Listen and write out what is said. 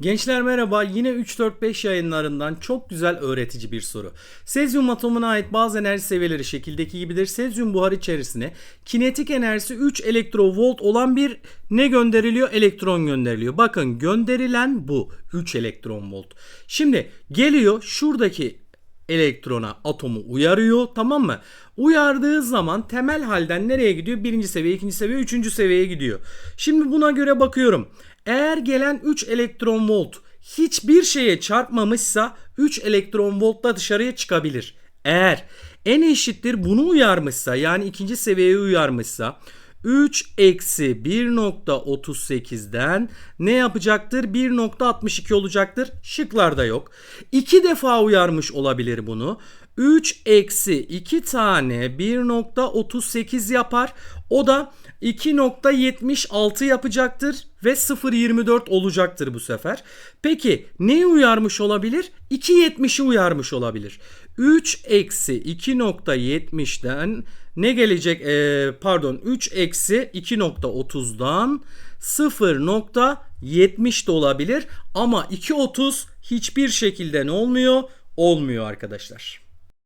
Gençler merhaba. Yine 3-4-5 yayınlarından çok güzel öğretici bir soru. Sezyum atomuna ait bazı enerji seviyeleri şekildeki gibidir. Sezyum buharı içerisine kinetik enerjisi 3 elektrovolt olan bir ne gönderiliyor? Elektron gönderiliyor. Bakın gönderilen bu 3 elektron volt. Şimdi geliyor şuradaki elektrona atomu uyarıyor tamam mı? Uyardığı zaman temel halden nereye gidiyor? Birinci seviye, ikinci seviye, üçüncü seviyeye gidiyor. Şimdi buna göre bakıyorum. Eğer gelen 3 elektron volt hiçbir şeye çarpmamışsa 3 elektron volt da dışarıya çıkabilir. Eğer n eşittir bunu uyarmışsa yani ikinci seviyeye uyarmışsa 3 eksi 1.38'den ne yapacaktır? 1.62 olacaktır. Şıklarda yok. 2 defa uyarmış olabilir bunu. 3 eksi 2 tane 1.38 yapar. O da 2.76 yapacaktır ve 0.24 olacaktır bu sefer. Peki neyi uyarmış olabilir? 2.70'i uyarmış olabilir. 3 eksi 2.70'den ne gelecek? Ee, pardon 3 eksi 2.30'dan 0.70 de olabilir ama 2.30 hiçbir şekilde ne olmuyor? Olmuyor arkadaşlar.